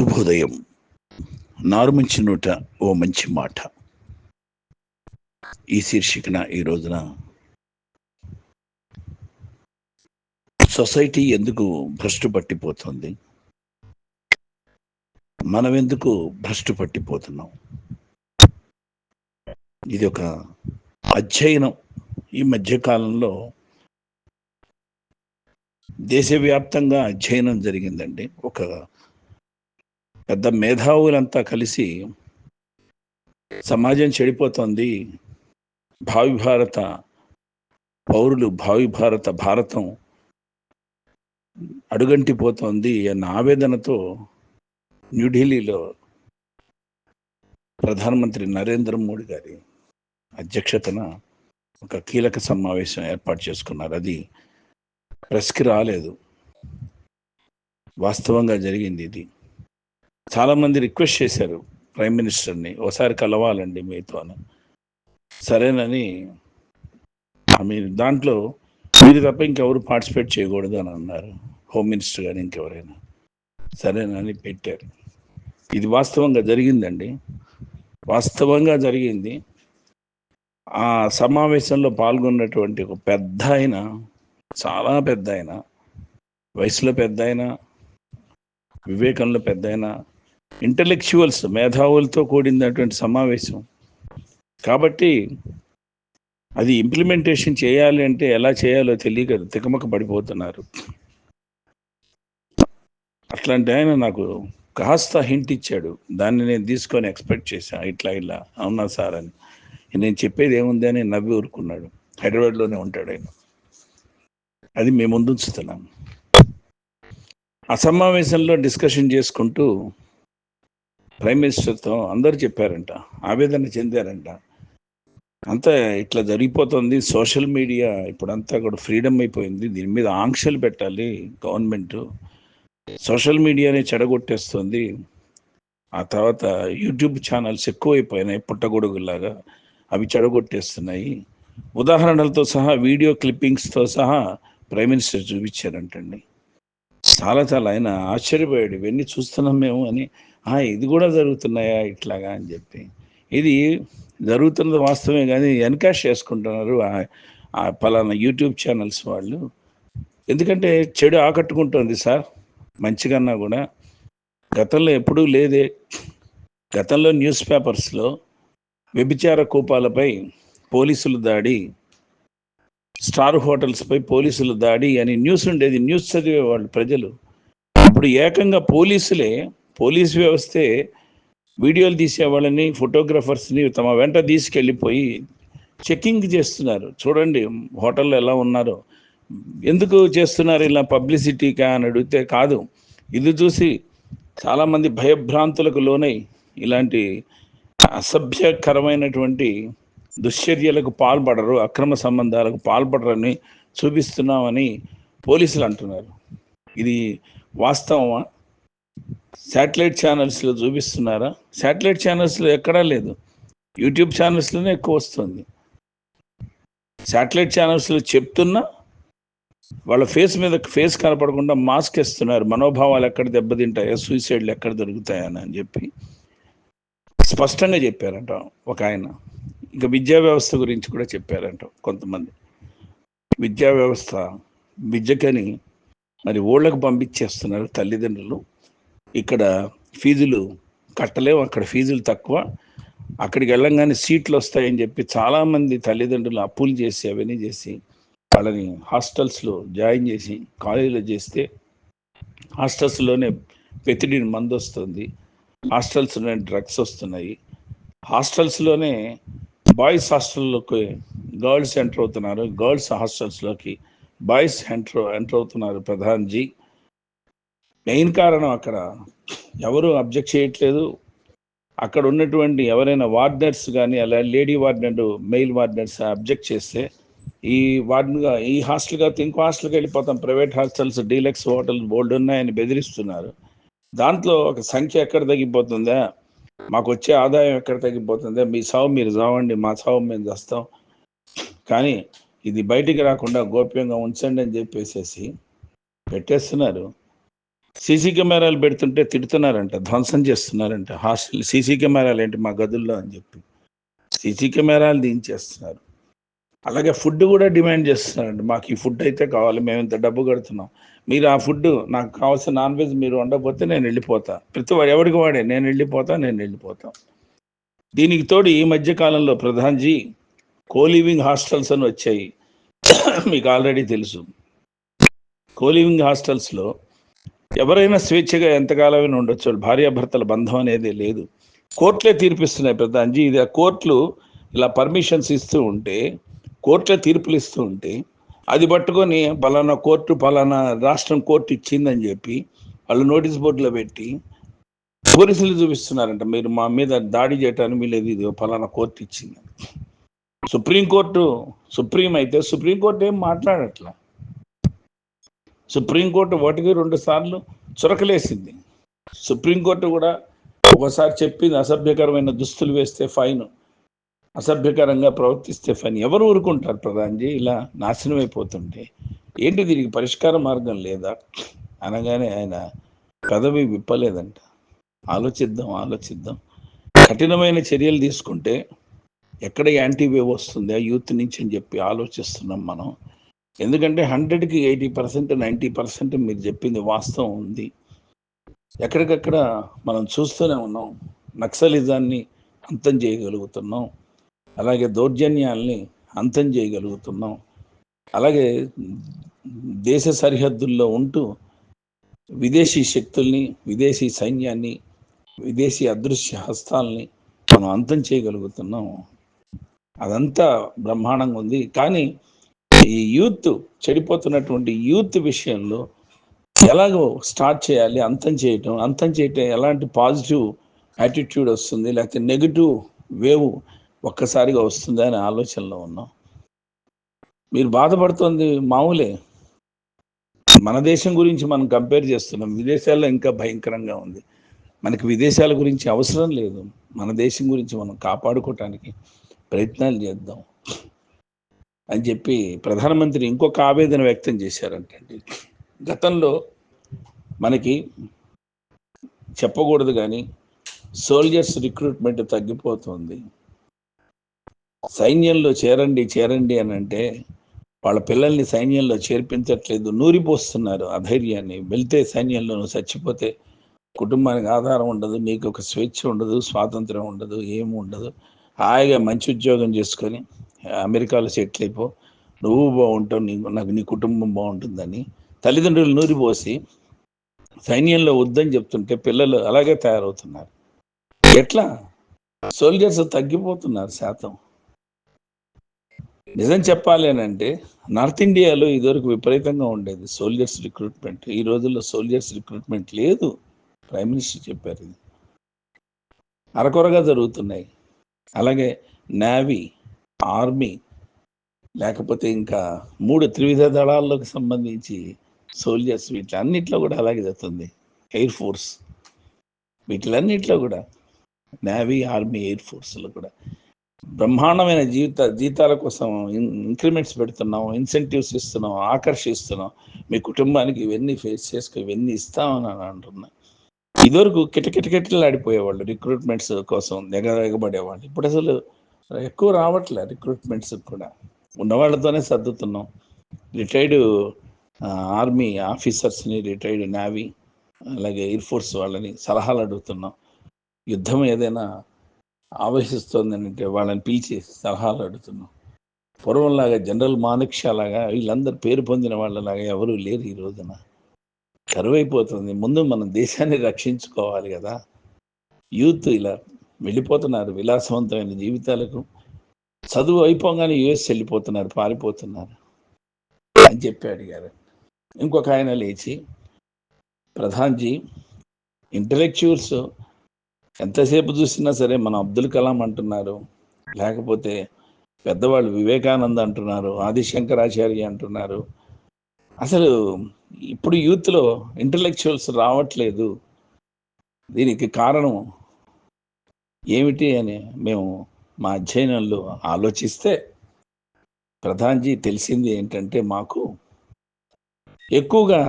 శుభోదయం. నారుమంచి నోట ఓ మంచి మాట. ఈ శీర్షికన ఈ రోజున సొసైటీ ఎందుకు భ్రష్టు పట్టిపోతుంది? మనం ఎందుకు భ్రష్టు పట్టిపోతున్నాం? ఇది ఒక అధ్యయనం. ఈ మధ్యకాలంలో దేశవ్యాప్తంగా అధ్యయనం జరిగిందండి. ఒక పెద్ద మేధావులంతా కలిసి సమాజం చెడిపోతుంది. భావి భారత పౌరులు భావి భారత భారతం అడుగంటిపోతోంది అన్న ఆవేదనతో న్యూఢిల్లీలో ప్రధానమంత్రి నరేంద్ర మోడీ గారి అధ్యక్షతన ఒక కీలక సమావేశం ఏర్పాటు చేసుకున్నారు. అది ప్రెస్కి రాలేదు. వాస్తవంగా జరిగింది ఇది. చాలామంది రిక్వెస్ట్ చేశారు ప్రైమ్ మినిస్టర్ని. ఒకసారి కలవాలండి మీతో అని. సరేనని మీరు దాంట్లో మీరు తప్ప ఇంకెవరు పార్టిసిపేట్ చేయకూడదు అని అన్నారు. హోమ్ మినిస్టర్ గారు ఇంకెవరైనా. సరేనని పెట్టారు. ఇది వాస్తవంగా జరిగిందండి. వాస్తవంగా జరిగింది. ఆ సమావేశంలో పాల్గొన్నటువంటి ఒక పెద్ద ఆయన చాలా పెద్ద ఆయన వయసులో పెద్ద ఆయన వివేకంలో పెద్ద ఆయన ఇంటలెక్చువల్స్ మేధావులతో కూడినటువంటి సమావేశం. కాబట్టి అది ఇంప్లిమెంటేషన్ చేయాలి అంటే ఎలా చేయాలో తెలియక తికమక పడిపోతున్నారు. అట్లాంటి ఆయన నాకు కాస్త హింట్ ఇచ్చాడు. దాన్ని నేను తీసుకొని ఎక్స్పెక్ట్ చేశాను ఇట్లా ఇలా అవునా సార్ అని. నేను చెప్పేది ఏముంది అని నవ్వి ఊరుకున్నాడు. హైదరాబాద్లోనే ఉంటాడు ఆయన. అది మేము ముందు ఉంచుతున్నాం ఆ సమావేశంలో డిస్కషన్ చేసుకుంటూ ప్రైమ్ మినిస్టర్తో అందరు చెప్పారంట ఆవేదన చెందారంట. అంతా ఇట్లా జరిగిపోతుంది సోషల్ మీడియా ఇప్పుడంతా కూడా ఫ్రీడమ్ అయిపోయింది దీని మీద ఆంక్షలు పెట్టాలి గవర్నమెంట్. సోషల్ మీడియానే చెడగొట్టేస్తుంది. ఆ తర్వాత యూట్యూబ్ ఛానల్స్ ఎక్కువైపోయినాయి పుట్టగొడుగులాగా అవి చెడగొట్టేస్తున్నాయి. ఉదాహరణలతో సహా వీడియో క్లిప్పింగ్స్తో సహా ప్రైమ్ మినిస్టర్ చూపించారంటండి. చాలా చాలా ఆయన ఆశ్చర్యపోయాడు ఇవన్నీ చూస్తున్నాం మేము అని ఇది కూడా జరుగుతున్నాయా ఇట్లాగా అని చెప్పి. ఇది జరుగుతున్నది వాస్తవమే కానీ ఎన్కాష్ చేసుకుంటున్నారు ఆ పలానా యూట్యూబ్ ఛానల్స్ వాళ్ళు. ఎందుకంటే చెడు ఆకట్టుకుంటుంది సార్ మంచిగన్నా కూడా. గతంలో ఎప్పుడూ లేదే. గతంలో న్యూస్ పేపర్స్లో వ్యభిచార కూపాలపై పోలీసులు దాడి స్టార్ హోటల్స్పై పోలీసులు దాడి అని న్యూస్ ఉండేది. న్యూస్ చదివేవాళ్ళు ప్రజలు. ఇప్పుడు ఏకంగా పోలీసులే పోలీస్ వ్యవస్థే వీడియోలు తీసేవాళ్ళని ఫోటోగ్రాఫర్స్ని తమ వెంట తీసుకెళ్ళిపోయి చెకింగ్ చేస్తున్నారు. చూడండి హోటల్లో ఎలా ఉన్నారో. ఎందుకు చేస్తున్నారు ఇలా పబ్లిసిటీకా అని అడిగితే కాదు. ఇది చూసి చాలామంది భయభ్రాంతులకు లోనై ఇలాంటి అసభ్యకరమైనటువంటి దుశ్చర్యలకు పాల్పడరు అక్రమ సంబంధాలకు పాల్పడరని చూపిస్తున్నామని పోలీసులు అంటున్నారు. ఇది వాస్తవమా? శాటిలైట్ ఛానల్స్లో చూపిస్తున్నారా? శాటిలైట్ ఛానల్స్లో ఎక్కడా లేదు. యూట్యూబ్ ఛానల్స్లోనే ఎక్కువ వస్తుంది. శాటిలైట్ ఛానల్స్లో చెప్తున్నా వాళ్ళ ఫేస్ మీద ఫేస్ కనపడకుండా మాస్క్ ఇస్తున్నారు మనోభావాలు ఎక్కడ దెబ్బతింటాయో? సూసైడ్లు ఎక్కడ దొరుకుతాయని అని చెప్పి స్పష్టంగా చెప్పారంట ఒక ఆయన. ఇంకా విద్యా వ్యవస్థ గురించి కూడా చెప్పారంట కొంతమంది. విద్యా వ్యవస్థ విద్యకని మరి ఊళ్ళకు పంపించేస్తున్నారు తల్లిదండ్రులు. ఇక్కడ ఫీజులు కట్టలేము అక్కడ ఫీజులు తక్కువ. అక్కడికి వెళ్ళంగానే సీట్లు వస్తాయని చెప్పి చాలామంది తల్లిదండ్రులు అప్పులు చేసి అవన్నీ చేసి వాళ్ళని హాస్టల్స్లో జాయిన్ చేసి కాలేజీలో చేస్తే హాస్టల్స్లోనే పెతిడిని మందు వస్తుంది. హాస్టల్స్లోనే డ్రగ్స్ వస్తున్నాయి. హాస్టల్స్లోనే బాయ్స్ హాస్టల్లోకి గర్ల్స్ ఎంటర్ అవుతున్నారు. గర్ల్స్ హాస్టల్స్లోకి బాయ్స్ ఎంటర్ ఎంటర్ అవుతున్నారు ప్రధాన్జీ. మెయిన్ కారణం అక్కడ ఎవరు అబ్జెక్ట్ చేయట్లేదు. అక్కడ ఉన్నటువంటి ఎవరైనా వార్డనర్స్ కానీ అలా lady warden male wardens object చేస్తే ఈ వార్డన్గా ఈ హాస్టల్ కాదు ఇంకో హాస్టల్కి వెళ్ళిపోతాం. ప్రైవేట్ హాస్టల్స్ డీలక్స్ హోటల్స్ బోల్డ్ ఉన్నాయని బెదిరిస్తున్నారు. దాంట్లో ఒక సంఖ్య ఎక్కడ తగ్గిపోతుందా? మాకు వచ్చే ఆదాయం ఎక్కడ తగ్గిపోతుందా? మీ సావు మీరు చావండి మా సావు మేము చేస్తాం. కానీ ఇది బయటికి రాకుండా గోప్యంగా ఉంచండి అని చెప్పేసేసి పెట్టేస్తున్నారు. సీసీ కెమెరాలు పెడుతుంటే తిడుతున్నారంట ధ్వంసం చేస్తున్నారంట. హాస్టల్ సీసీ కెమెరాలు ఏంటి మా గదుల్లో అని చెప్పి. సీసీ కెమెరాలు దించేస్తున్నారు. అలాగే ఫుడ్ కూడా డిమాండ్ చేస్తున్నారండి మాకు ఈ ఫుడ్ అయితే కావాలి మేము ఇంత డబ్బు కడుతున్నాం. మీరు ఆ ఫుడ్ నాకు కావాల్సిన నాన్ వెజ్ మీరు వండకపోతే నేను వెళ్ళిపోతా. ప్రతి వాడు ఎవరికి వాడే? నేను వెళ్ళిపోతా నేను వెళ్ళిపోతా. దీనికి తోడు ఈ మధ్య కాలంలో ప్రధాన్జీ కోలివింగ్ హాస్టల్స్ అని వచ్చాయి. మీకు ఆల్రెడీ తెలుసు. కోలివింగ్ హాస్టల్స్లో ఎవరైనా స్వేచ్ఛగా ఎంతకాలమైనా ఉండొచ్చు. భార్యాభర్తల బంధం అనేది లేదు. కోర్టులే తీర్పిస్తున్నాయి ప్రధాన్జీ ఇది కోర్టులు ఇలా పర్మిషన్స్ ఇస్తూ ఉంటే కోర్టులే తీర్పులు ఇస్తూ ఉంటే అది పట్టుకొని పలానా కోర్టు పలానా రాష్ట్రం కోర్టు ఇచ్చిందని చెప్పి వాళ్ళు నోటీస్ బోర్డులో పెట్టి పోలీసులు చూపిస్తున్నారంట. మీరు మా మీద దాడి చేయటానికి వీలేదు ఇది పలానా కోర్టు ఇచ్చింది సుప్రీంకోర్టు సుప్రీం అయితే సుప్రీంకోర్టు ఏం మాట్లాడట్లా? సుప్రీంకోర్టు ఒకటికి రెండు సార్లు చురకలేసింది. సుప్రీంకోర్టు కూడా ఒకసారి చెప్పింది అసభ్యకరమైన దుస్తులు వేస్తే ఫైన్ అసభ్యకరంగా ప్రవర్తిస్తే ఫైన్. ఎవరు ఊరుకుంటారు ప్రధానజీ? ఇలా నాశనం అయిపోతుంటే ఏంటి దీనికి పరిష్కార మార్గం లేదా? అనగానే ఆయన పదవి విప్పలేదంట. ఆలోచిద్దాం ఆలోచిద్దాం. కఠినమైన చర్యలు తీసుకుంటే ఎక్కడ యాంటీవేవ్ వస్తుంది? ఆ యూత్ నుంచి అని చెప్పి ఆలోచిస్తున్నాం మనం. ఎందుకంటే హండ్రెడ్కి ఎయిటీ పర్సెంట్ నైంటీ పర్సెంట్ మీరు చెప్పింది వాస్తవం ఉంది. ఎక్కడికక్కడ మనం చూస్తూనే ఉన్నాం. నక్సలిజాన్ని అంతం చేయగలుగుతున్నాం. అలాగే దౌర్జన్యాల్ని అంతం చేయగలుగుతున్నాం. అలాగే దేశ సరిహద్దుల్లో ఉంటూ విదేశీ శక్తుల్ని విదేశీ సైన్యాన్ని విదేశీ అదృశ్య హస్తాల్ని మనం అంతం చేయగలుగుతున్నాం. అదంతా బ్రహ్మాండంగా ఉంది. కానీ ఈ యూత్ చెడిపోతున్నటువంటి యూత్ విషయంలో ఎలాగో స్టార్ట్ చేయాలి అంతం చేయటం అంతం చేయటం ఎలాంటి పాజిటివ్ యాటిట్యూడ్ వస్తుంది లేకపోతే నెగిటివ్ వేవ్ ఒక్కసారిగా వస్తుందా అనే ఆలోచనలో ఉన్నాం. మీరు బాధపడుతుంది మామూలే. మన దేశం గురించి మనం కంపేర్ చేస్తున్నాం విదేశాల్లో ఇంకా భయంకరంగా ఉంది. మనకి విదేశాల గురించి అవసరం లేదు. మన దేశం గురించి మనం కాపాడుకోవటానికి ప్రయత్నాలు చేద్దాం. అని చెప్పి ప్రధానమంత్రి ఇంకొక ఆవేదన వ్యక్తం చేశారంటండి గతంలో మనకి చెప్పకూడదు కానీ సోల్జర్స్ రిక్రూట్మెంట్ తగ్గిపోతుంది. సైన్యంలో చేరండి చేరండి అని అంటే వాళ్ళ పిల్లల్ని సైన్యంలో చేర్పించట్లేదు నూరిపోస్తున్నారు అధైర్యాన్ని వెళ్తే సైన్యంలో నువ్వు చచ్చిపోతే కుటుంబానికి ఆధారం ఉండదు నీకు ఒక స్వేచ్ఛ ఉండదు స్వాతంత్రం ఉండదు ఏమి ఉండదు. హాయిగా మంచి ఉద్యోగం చేసుకొని అమెరికాలో సెటిల్ అయిపో. నువ్వు బాగుంటావు నీ నాకు నీ కుటుంబం బాగుంటుందని తల్లిదండ్రులు నూరిపోసి సైన్యంలో వద్దని చెప్తుంటే పిల్లలు అలాగే తయారవుతున్నారు. ఎట్లా? సోల్జర్స్ తగ్గిపోతున్నారు శాతం. నిజం చెప్పాలి అంటే నార్త్ ఇండియాలో ఇదివరకు విపరీతంగా ఉండేది సోల్జర్స్ రిక్రూట్మెంట్. ఈ రోజుల్లో సోల్జర్స్ రిక్రూట్మెంట్ లేదు. ప్రైమ్ మినిస్టర్ చెప్పారు ఇది. అరకొరగా జరుగుతున్నాయి. అలాగే నావీ ఆర్మీ లేకపోతే ఇంకా మూడు త్రివిధ దళాల్లోకి సంబంధించి సోల్జర్స్ వీటిలన్నిట్లో కూడా అలాగే జరుగుతుంది. ఎయిర్ ఫోర్స్ వీటిలన్నిట్లో కూడా నేవీ ఆర్మీ ఎయిర్ ఫోర్స్లో కూడా. బ్రహ్మాండమైన జీవిత జీతాల కోసం ఇంక్రిమెంట్స్ పెడుతున్నాం ఇన్సెంటివ్స్ ఇస్తున్నాం ఆకర్షిస్తున్నాం. మీ కుటుంబానికి ఇవన్నీ ఫేస్ చేసుకో ఇవన్నీ ఇస్తామని అంటున్నా. ఇదివరకు కిటకిటకిటలు ఆడిపోయేవాళ్ళు రిక్రూట్మెంట్స్ కోసం ఎగ ఎగబడేవాళ్ళు. ఇప్పుడు అసలు ఎక్కువ రావట్లే రిక్రూట్మెంట్స్ కూడా. ఉన్నవాళ్ళతోనే సర్దుతున్నాం. రిటైర్డ్ ఆర్మీ ఆఫీసర్స్ని రిటైర్డ్ నావీ అలాగే ఎయిర్ ఫోర్స్ వాళ్ళని సలహాలు అడుగుతున్నాం. యుద్ధం ఏదైనా ఆవహిస్తోంది అంటే వాళ్ళని పిలిచి సలహాలు అడుగుతున్నాం. పూర్వంలాగా జనరల్ మానిక్ష లాగా వీళ్ళందరూ పేరు పొందిన వాళ్ళలాగా ఎవరూ లేరు ఈ రోజున. కరువైపోతుంది. ముందు మనం దేశాన్ని రక్షించుకోవాలి కదా. యూత్ ఇలా వెళ్ళిపోతున్నారు విలాసవంతమైన జీవితాలకు. చదువు అయిపోగానే యుఎస్ వెళ్ళిపోతున్నారు పారిపోతున్నారు అని చెప్పి అడిగారు. ఇంకొక ఆయన లేచి ప్రధాన్జీ ఇంటలెక్చువల్స్ ఎంతసేపు చూసినా సరే మన అబ్దుల్ కలాం అంటున్నారు. లేకపోతే పెద్దవాళ్ళు వివేకానంద అంటున్నారు ఆదిశంకరాచార్య అంటున్నారు. అసలు ఇప్పుడు యూత్లో ఇంటలెక్చువల్స్ రావట్లేదు. దీనికి కారణం ఏమిటి అని మేము మా అధ్యయనంలో ఆలోచిస్తే ప్రధాన్జీ తెలిసింది ఏంటంటే మాకు ఎక్కువగా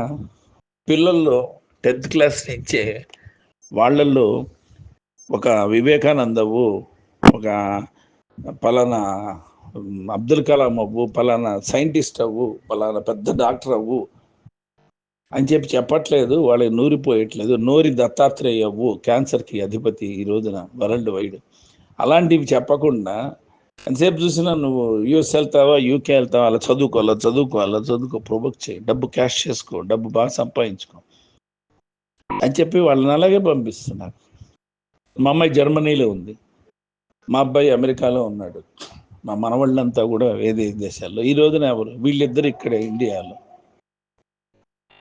పిల్లల్లో టెన్త్ క్లాస్ నుంచే వాళ్ళల్లో ఒక వివేకానందవు ఒక పలానా అబ్దుల్ కలాం అవ్వు పలానా సైంటిస్ట్ అవ్వు పలానా పెద్ద డాక్టర్ అవ్వు అని చెప్పి చెప్పట్లేదు వాళ్ళకి నూరిపోయట్లేదు. నోరి దత్తాత్రేయవు క్యాన్సర్కి అధిపతి ఈ రోజున వరల్డ్ వైడ్. అలాంటివి చెప్పకుండా ఎంతసేపు చూసినా నువ్వు యూఎస్ వెళ్తావా యూకే వెళ్తావా అలా చదువుకోవాలా చదువుకోవాలా చదువుకో ప్రొవోక్ చేయి. డబ్బు క్యాష్ చేసుకో డబ్బు బాగా సంపాదించుకో అని చెప్పి వాళ్ళని అలాగే పంపిస్తున్నారు. మా అమ్మాయి జర్మనీలో ఉంది. మా అబ్బాయి అమెరికాలో ఉన్నాడు. మా మనవాళ్ళంతా కూడా వేరే దేశాల్లో. ఈ రోజున ఎవరు? వీళ్ళిద్దరు ఇక్కడే ఇండియాలో.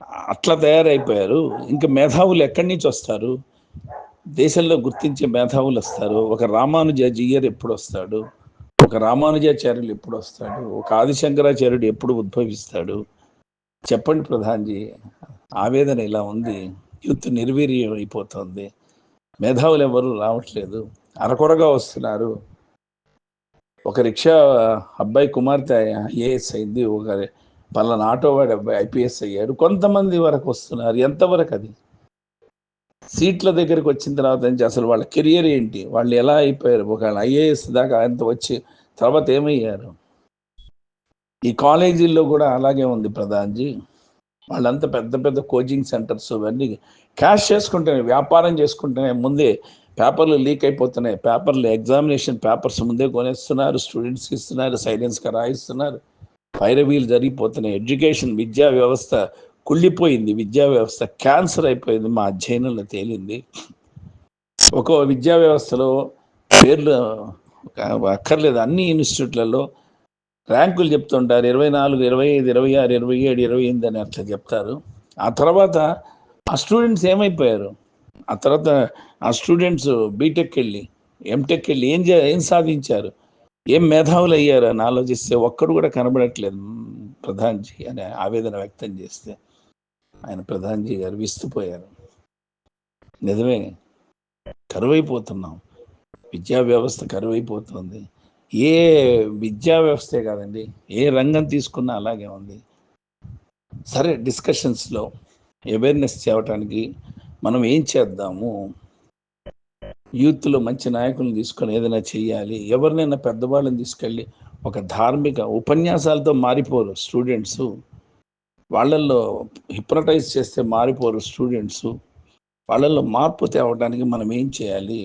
అట్లా తయారైపోయారు. ఇంకా మేధావులు ఎక్కడి నుంచి వస్తారు? దేశంలో గుర్తించే మేధావులు వస్తారు. ఒక రామానుజాజీయర్ ఎప్పుడు వస్తాడు? ఒక రామానుజాచార్యులు ఎప్పుడు వస్తాడు? ఒక ఆదిశంకరాచార్యుడు ఎప్పుడు ఉద్భవిస్తాడు? చెప్పండి ప్రధాన్జీ. ఆవేదన ఇలా ఉంది. యూత్ నిర్వీర్యం అయిపోతుంది మేధావులు ఎవరు రావట్లేదు. అరకొరగా వస్తున్నారు. ఒక రిక్షా అబ్బాయి కుమార్తె ఐఏఎస్ అయింది. ఒక పలానా ఆటో వాడి అబ్బాయి ఐపీఎస్ అయ్యాడు. కొంతమంది వరకు వస్తున్నారు. ఎంతవరకు అది సీట్ల దగ్గరికి వచ్చిన తర్వాత నుంచి అసలు వాళ్ళ కెరియర్ ఏంటి? వాళ్ళు ఎలా అయిపోయారు? ఒకవేళ ఐఏఎస్ దాకా అంత వచ్చి తర్వాత ఏమయ్యారు? ఈ కాలేజీల్లో కూడా అలాగే ఉంది ప్రధాన్జీ. వాళ్ళంతా పెద్ద పెద్ద కోచింగ్ సెంటర్స్ ఇవన్నీ క్యాష్ చేసుకుంటేనే వ్యాపారం చేసుకుంటేనే ముందే పేపర్లు లీక్ అయిపోతున్నాయి. పేపర్లు ఎగ్జామినేషన్ పేపర్స్ ముందే కొనేస్తున్నారు. స్టూడెంట్స్కి ఇస్తున్నారు. సైలెన్స్కి రాయిస్తున్నారు. పైరవీలు జరిగిపోతున్నాయి ఎడ్యుకేషన్ విద్యా వ్యవస్థ కుళ్ళిపోయింది. విద్యా వ్యవస్థ క్యాన్సర్ అయిపోయింది. మా అధ్యయనంలో తేలింది. ఒక విద్యా వ్యవస్థలో పేర్లు అక్కర్లేదు. అన్ని ఇన్స్టిట్యూట్లలో ర్యాంకులు చెప్తుంటారు. ఇరవై నాలుగు ఇరవై ఐదు ఇరవై ఆరు ఇరవై ఏడు ఇరవై ఎనిమిది అని అట్లా చెప్తారు. ఆ తర్వాత ఆ స్టూడెంట్స్ ఏమైపోయారు? ఆ తర్వాత ఆ స్టూడెంట్స్ బీటెక్ వెళ్ళి ఎంటెక్ వెళ్ళి ఏం చే ఏం సాధించారు? ఏం మేధావులు అయ్యారు అని ఆలోచిస్తే ఒక్కడు కూడా కనబడట్లేదు. ప్రధాన్జీ అని ఆవేదన వ్యక్తం చేస్తే ఆయన ప్రధాన్జీ గారు విస్తుపోయారు. నిజమే కరువైపోతున్నాం. విద్యా వ్యవస్థ కరువైపోతుంది. ఏ విద్యా వ్యవస్థే కాదండి ఏ రంగం తీసుకున్నా అలాగే ఉంది. సరే డిస్కషన్స్లో అవేర్నెస్ చేయటానికి మనం ఏం చేద్దాము? యూత్లో మంచి నాయకులను తీసుకొని ఏదైనా చేయాలి ఎవరినైనా పెద్దవాళ్ళని తీసుకెళ్ళి ఒక ధార్మిక ఉపన్యాసాలతో మారిపోరు స్టూడెంట్స్. వాళ్ళల్లో హిప్నటైజ్ చేస్తే మారిపోరు స్టూడెంట్స్. వాళ్ళల్లో మార్పు తేవడానికి మనం ఏం చేయాలి?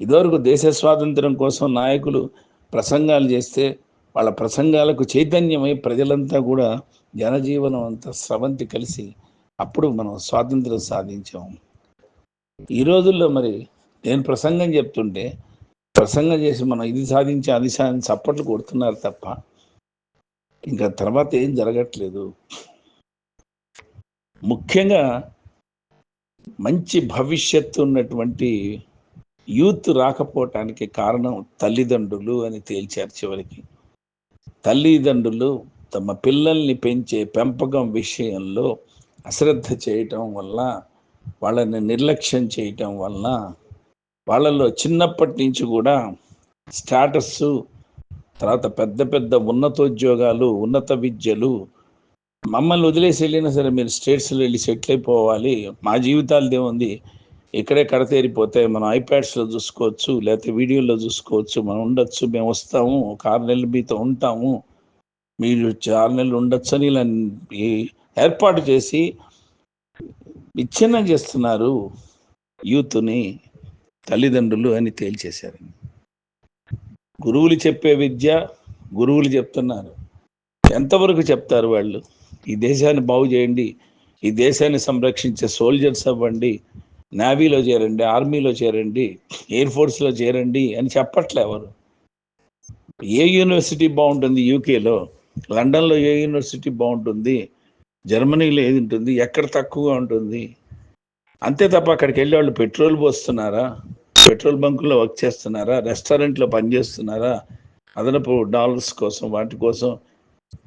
ఇదివరకు దేశ స్వాతంత్రం కోసం నాయకులు ప్రసంగాలు చేస్తే వాళ్ళ ప్రసంగాలకు చైతన్యమై ప్రజలంతా కూడా జనజీవనం అంతా స్రవంతి కలిసి అప్పుడు మనం స్వాతంత్రం సాధించాం. ఈ రోజుల్లో మరి నేను ప్రసంగం చెప్తుంటే ప్రసంగం చేసి మనం ఇది సాధించి అది సాధించి చప్పట్లు కొడుతున్నారు తప్ప ఇంకా తర్వాత ఏం జరగట్లేదు. ముఖ్యంగా మంచి భవిష్యత్తు ఉన్నటువంటి యూత్ రాకపోవటానికి కారణం తల్లిదండ్రులు అని తేల్చారు చివరికి. తల్లిదండ్రులు తమ పిల్లల్ని పెంచే పెంపకం విషయంలో అశ్రద్ధ చేయటం వల్ల వాళ్ళని నిర్లక్ష్యం చేయటం వల్ల వాళ్ళల్లో చిన్నప్పటి నుంచి కూడా స్టాటస్ తర్వాత పెద్ద పెద్ద ఉన్నతోద్యోగాలు ఉన్నత విద్యలు మమ్మల్ని వదిలేసి వెళ్ళినా సరే మీరు స్టేట్స్లో వెళ్ళి సెటిల్ అయిపోవాలి. మా జీవితాలు ఉంది ఇక్కడే కడతేరిపోతే మనం ఐప్యాడ్స్లో చూసుకోవచ్చు లేకపోతే వీడియోలో చూసుకోవచ్చు. మనం ఉండొచ్చు మేము వస్తాము ఒక ఆరు నెలలు మీతో ఉంటాము. మీరు ఆరు నెలలు ఉండొచ్చు అని ఇలా ఏర్పాటు చేసి విచ్ఛిన్నం చేస్తున్నారు యూత్ని. తల్లిదండ్రులు అని తేల్చేశారు. గురువులు చెప్పే విద్య గురువులు చెప్తున్నారు. ఎంతవరకు చెప్తారు వాళ్ళు? ఈ దేశాన్ని బాగు చేయండి ఈ దేశాన్ని సంరక్షించే సోల్జర్స్ అవ్వండి నేవీలో చేరండి ఆర్మీలో చేరండి ఎయిర్ ఫోర్స్లో చేరండి అని చెప్పట్లే ఎవరు? ఏ యూనివర్సిటీ బాగుంటుంది యూకేలో? లండన్లో ఏ యూనివర్సిటీ బాగుంటుంది? జర్మనీలో ఏది ఉంటుంది? ఎక్కడ తక్కువగా ఉంటుంది? అంతే తప్ప అక్కడికి వెళ్ళి వాళ్ళు పెట్రోల్ పోస్తున్నారా? పెట్రోల్ బంకులో వర్క్ చేస్తున్నారా? రెస్టారెంట్లో పనిచేస్తున్నారా? అదనపు డాలర్స్ కోసం వాటి కోసం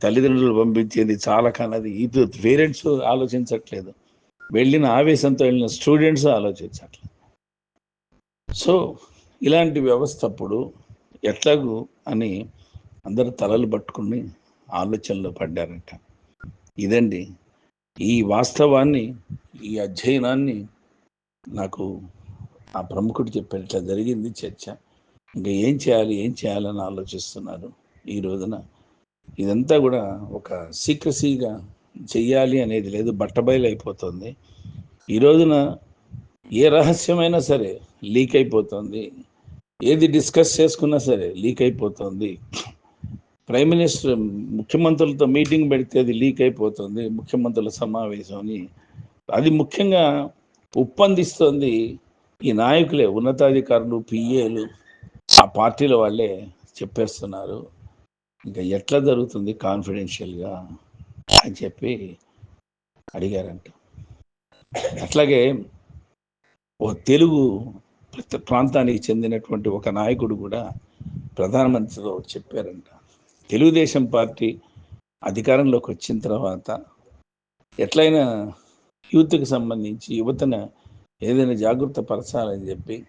తల్లిదండ్రులు పంపించేది చాలా కానది. ఇది పేరెంట్స్ ఆలోచించట్లేదు. వెళ్ళిన ఆవేశంతో వెళ్ళిన స్టూడెంట్స్ ఆలోచించట్లేదు. సో ఇలాంటి వ్యవస్థ అప్పుడు ఎట్లాగూ అని అందరు తలలు పట్టుకుని ఆలోచనలో పడ్డారట. ఇదండి. ఈ వాస్తవాన్ని ఈ అధ్యయనాన్ని నాకు ఆ ప్రముఖుడు చెప్పారు ఇట్లా జరిగింది చర్చ. ఇంకా ఏం చేయాలి ఏం చేయాలని ఆలోచిస్తున్నారు ఈ రోజున? ఇదంతా కూడా ఒక సీక్రసీగా చెయ్యాలి అనేది లేదు బట్టబయలు అయిపోతుంది. ఈ రోజున ఏ రహస్యమైనా సరే లీక్ అయిపోతుంది. ఏది డిస్కస్ చేసుకున్నా సరే లీక్ అయిపోతుంది. ప్రైమ్ మినిస్టర్ ముఖ్యమంత్రులతో మీటింగ్ పెడితే అది లీక్ అయిపోతుంది ముఖ్యమంత్రుల సమావేశం అని. అది ముఖ్యంగా ఉప్పందిస్తుంది ఈ నాయకులే ఉన్నతాధికారులు పిఏలు ఆ పార్టీల వాళ్ళే చెప్పేస్తున్నారు. ఇంకా ఎట్లా జరుగుతుంది కాన్ఫిడెన్షియల్గా అని చెప్పి అడిగారంట. అట్లాగే ఓ తెలుగు ప్రాంతానికి చెందినటువంటి ఒక నాయకుడు కూడా ప్రధానమంత్రితో చెప్పారంట. తెలుగుదేశం పార్టీ అధికారంలోకి వచ్చిన తర్వాత ఎట్లయినా యూత్కి సంబంధించి యువతను ఏదైనా జాగ్రత్త పరచాలని చెప్పి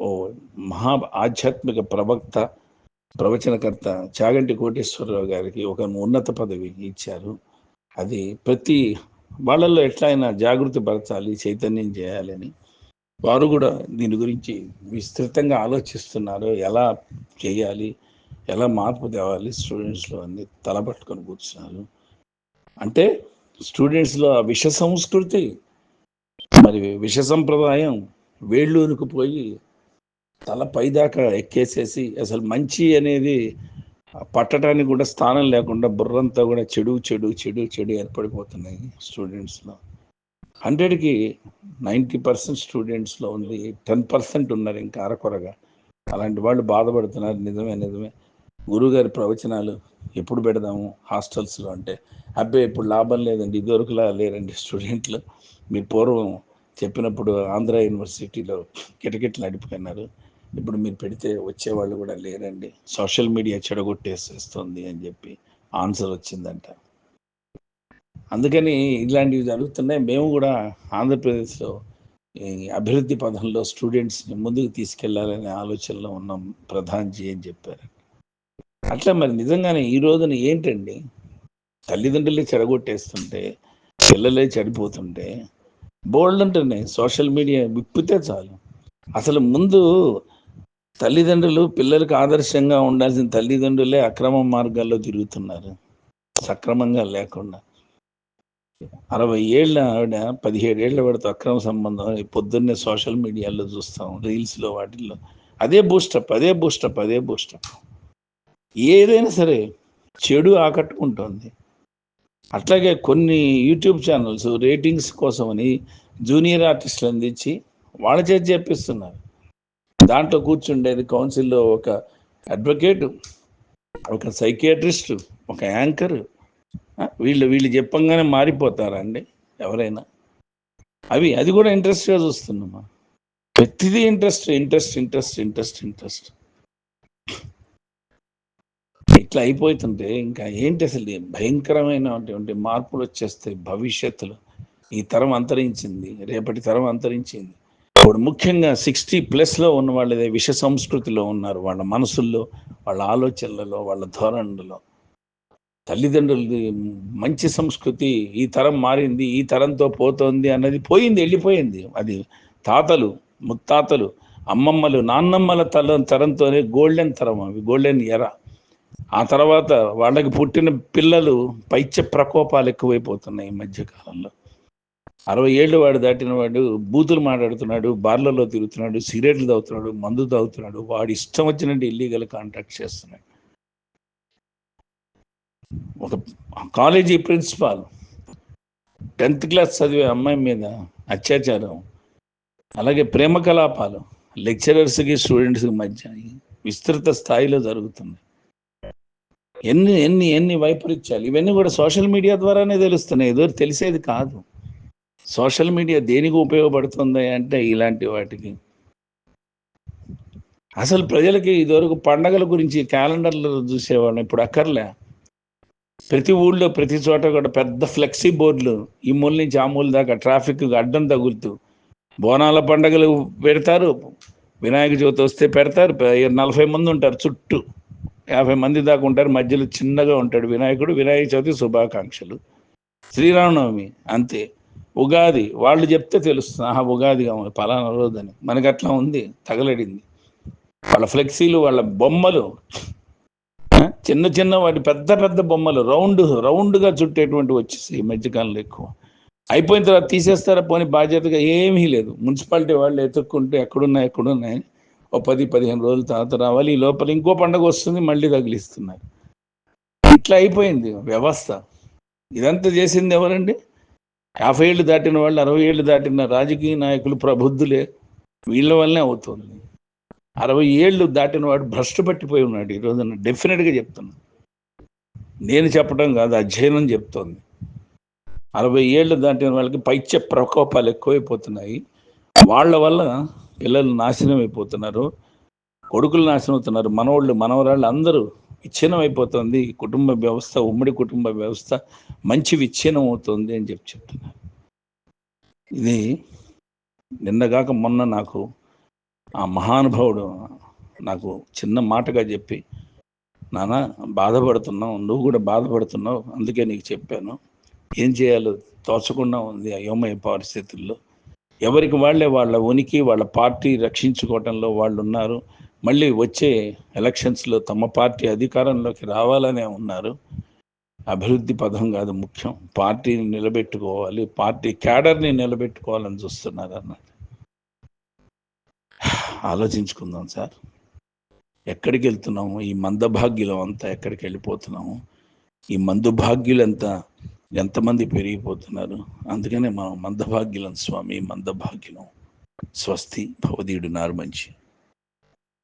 ఓ మహా ఆధ్యాత్మిక ప్రవక్త ప్రవచనకర్త చాగంటి కోటేశ్వరరావు గారికి ఒక ఉన్నత పదవి ఇచ్చారు. అది ప్రతి వాళ్ళల్లో ఎట్లయినా జాగృతి పరచాలి చైతన్యం చేయాలని వారు కూడా దీని గురించి విస్తృతంగా ఆలోచిస్తున్నారు. ఎలా చేయాలి ఎలా మార్పు తేవాలి స్టూడెంట్స్లో అన్ని తలపట్టుకొని కూర్చున్నారు. అంటే స్టూడెంట్స్లో ఆ విష సంస్కృతి మరి విష సంప్రదాయం వేళ్ళూరుకు పోయి తల పైదాకా ఎక్కేసేసి అసలు మంచి అనేది పట్టడానికి కూడా స్థానం లేకుండా బుర్రంతా కూడా చెడు చెడు చెడు చెడు ఏర్పడిపోతున్నాయి స్టూడెంట్స్లో. హండ్రెడ్కి నైంటీ పర్సెంట్ స్టూడెంట్స్లో ఉంది టెన్ పర్సెంట్ ఉన్నారు ఇంకా అరకొరగా. అలాంటి వాళ్ళు బాధపడుతున్నారు. నిజమే నిజమే. గురువుగారి ప్రవచనాలు ఎప్పుడు పెడదాము హాస్టల్స్లో అంటే అబ్బాయి ఇప్పుడు లాభం లేదండి ఇదివరకులా లేరండి స్టూడెంట్లు. మీరు పూర్వం చెప్పినప్పుడు ఆంధ్ర యూనివర్సిటీలో కిటకిట్లు నడిపోయినారు ఇప్పుడు మీరు పెడితే వచ్చేవాళ్ళు కూడా లేరండి. సోషల్ మీడియా చెడగొట్టేసేస్తుంది అని చెప్పి ఆన్సర్ వచ్చిందంట. అందుకని ఇలాంటివి జరుగుతున్నాయి. మేము కూడా ఆంధ్రప్రదేశ్లో ఈ అభివృద్ధి పదంలో స్టూడెంట్స్ని ముందుకు తీసుకెళ్ళాలనే ఆలోచనలో ఉన్నాం ప్రధాన్జీ అని చెప్పారు. అట్లా మరి నిజంగానే ఈ రోజున ఏంటండి? తల్లిదండ్రులే చెడగొట్టేస్తుంటే పిల్లలే చెడిపోతుంటే బోల్డ్ ఉంటున్నాయి సోషల్ మీడియా విప్పితే చాలు. అసలు ముందు తల్లిదండ్రులు పిల్లలకు ఆదర్శంగా ఉండాల్సిన తల్లిదండ్రులే అక్రమ మార్గాల్లో తిరుగుతున్నారు. సక్రమంగా లేకుండా. అరవై ఏళ్ళ ఆవిడ పదిహేడు ఏళ్ళ వాడితో అక్రమ సంబంధం పొద్దున్నే సోషల్ మీడియాలో చూస్తాం రీల్స్లో వాటిల్లో. అదే బూస్టప్ అదే బూస్టప్ అదే బూస్టప్. ఏదైనా సరే చెడు ఆకట్టుకుంటుంది. అట్లాగే కొన్ని యూట్యూబ్ ఛానల్స్ రేటింగ్స్ కోసమని జూనియర్ ఆర్టిస్టులు అందించి వాళ్ళ చేతి చెప్పిస్తున్నారు. దాంట్లో కూర్చుండేది కౌన్సిల్లో ఒక అడ్వకేట్ ఒక సైకియాట్రిస్ట్ ఒక యాంకర్. వీళ్ళు వీళ్ళు చెప్పంగానే మారిపోతారా అండి ఎవరైనా? అవి అది కూడా ఇంట్రెస్ట్గా చూస్తున్నామా? ప్రతిదీ interest interest interest interest interest. ఇట్లా అయిపోతుంటే ఇంకా ఏంటి అసలు భయంకరమైనటువంటి మార్పులు వచ్చేస్తాయి భవిష్యత్తులో? ఈ తరం అంతరించింది రేపటి తరం అంతరించింది. ఇప్పుడు ముఖ్యంగా సిక్స్టీ ప్లస్లో ఉన్న వాళ్ళదే విష సంస్కృతిలో ఉన్నారు వాళ్ళ మనసుల్లో వాళ్ళ ఆలోచనలలో వాళ్ళ ధోరణులలో. తల్లిదండ్రులది మంచి సంస్కృతి ఈ తరం మారింది ఈ తరంతో పోతోంది అన్నది పోయింది వెళ్ళిపోయింది. అది తాతలు ముత్తాతలు అమ్మమ్మలు నాన్నమ్మల తల తరంతోనే గోల్డెన్ తరం అవి గోల్డెన్ ఎర ఆ తర్వాత వాళ్ళకి పుట్టిన పిల్లలు పైత్య ప్రకోపాలు ఎక్కువైపోతున్నాయి ఈ మధ్యకాలంలో. అరవై ఏళ్ళు వాడు దాటిన వాడు బూతులు మాట్లాడుతున్నాడు బార్లలో తిరుగుతున్నాడు సిగరెట్లు తాగుతున్నాడు మందు తాగుతున్నాడు వాడు ఇష్టం వచ్చినట్టు ఇల్లీగల్ కాంటాక్ట్ చేస్తున్నాడు. ఒక కాలేజీ ప్రిన్సిపాల్ టెన్త్ క్లాస్ చదివే అమ్మాయి మీద అత్యాచారం అలాగే ప్రేమ కలాపాలు లెక్చరర్స్కి స్టూడెంట్స్కి మధ్య విస్తృత స్థాయిలో జరుగుతుంది ఎన్ని ఎన్ని ఎన్ని వైపరీత్యాలు. ఇవన్నీ కూడా సోషల్ మీడియా ద్వారానే తెలుస్తున్నాయి. ఏదో తెలిసేది కాదు. సోషల్ మీడియా దేనికి ఉపయోగపడుతుంది అంటే ఇలాంటి వాటికి. అసలు ప్రజలకి ఇదివరకు పండగల గురించి క్యాలెండర్లు చూసేవాళ్ళం. ఇప్పుడు అక్కర్లే. ప్రతి ఊళ్ళో ప్రతి చోట కూడా పెద్ద ఫ్లెక్సీ బోర్డులు ఈ మూల నుంచి ఆ మూల దాకా ట్రాఫిక్ అడ్డం తగులుతూ. బోనాల పండగలు పెడతారు. వినాయక చవితి వస్తే పెడతారు. నలభై మంది ఉంటారు చుట్టూ. యాభై మంది దాకా ఉంటారు. మధ్యలో చిన్నగా ఉంటాడు వినాయకుడు. వినాయక చవితి శుభాకాంక్షలు. శ్రీరామనవమి అంతే. ఉగాది వాళ్ళు చెప్తే తెలుస్తుంది. ఆహా ఉగాది పలానా రోజని మనకి అట్లా ఉంది. తగలడింది. వాళ్ళ ఫ్లెక్సీలు వాళ్ళ బొమ్మలు చిన్న చిన్న వాటి పెద్ద పెద్ద బొమ్మలు రౌండ్ రౌండ్గా చుట్టేటువంటి వచ్చేసి ఈ మధ్యకాలంలో ఎక్కువ. అయిపోయిన తర్వాత తీసేస్తారా? పోనీ బాధ్యతగా ఏమీ లేదు. మున్సిపాలిటీ వాళ్ళు ఎత్తుక్కుంటే ఎక్కడున్నాయి ఎక్కడున్నాయని ఓ పది పదిహేను రోజుల తర్వాత రావాలి. ఈ లోపల ఇంకో పండగ వస్తుంది మళ్ళీ తగిలిస్తున్నారు. ఇట్లా అయిపోయింది వ్యవస్థ. ఇదంతా చేసింది ఎవరండి? యాభై ఏళ్ళు దాటిన వాళ్ళు అరవై ఏళ్ళు దాటిన రాజకీయ నాయకులు ప్రబుద్ధులే. వీళ్ళ వల్లనే అవుతుంది. అరవై ఏళ్ళు దాటిన వాడు భ్రష్టు పట్టిపోయి ఉన్నాడు ఈ రోజున. డెఫినెట్గా చెప్తున్నా. నేను చెప్పడం కాదు అధ్యయనం చెప్తోంది. అరవై ఏళ్ళు దాటిన వాళ్ళకి పైచ్య ప్రకోపాలు ఎక్కువైపోతున్నాయి. వాళ్ళ వల్ల పిల్లలు నాశనం అయిపోతున్నారు కొడుకులు నాశనం అవుతున్నారు మనవాళ్ళు మనవరాళ్ళు అందరూ విచ్ఛిన్నం అయిపోతుంది కుటుంబ వ్యవస్థ ఉమ్మడి కుటుంబ వ్యవస్థ మంచి విచ్ఛిన్నం అవుతుంది అని చెప్పి చెప్తున్నారు. ఇది నిన్నగాక మొన్న నాకు ఆ మహానుభావుడు నాకు చిన్న మాటగా చెప్పి నాన్న బాధపడుతున్నావు నువ్వు కూడా బాధపడుతున్నావు అందుకే నీకు చెప్పాను. ఏం చేయాలో తోచకుండా ఉంది అయోమయ పరిస్థితుల్లో. ఎవరికి వాళ్ళే వాళ్ళ ఉనికి వాళ్ళ పార్టీ రక్షించుకోవటంలో వాళ్ళు ఉన్నారు మళ్ళీ వచ్చే ఎలక్షన్స్లో తమ పార్టీ అధికారంలోకి రావాలనే ఉన్నారు. అభివృద్ధి పదం కాదు ముఖ్యం. పార్టీని నిలబెట్టుకోవాలి పార్టీ క్యాడర్ని నిలబెట్టుకోవాలని చూస్తున్నారు అన్నది ఆలోచించుకుందాం సార్. ఎక్కడికి వెళ్తున్నాము? ఈ మందభాగ్యులం అంతా ఎక్కడికి వెళ్ళిపోతున్నాము? ఈ మందుభాగ్యులంతా ఎంతమంది పెరిగిపోతున్నారు? అందుకనే మనం మందభాగ్యులం స్వామి మందభాగ్యులం. స్వస్తి భవదీయుడు నారు మంచి.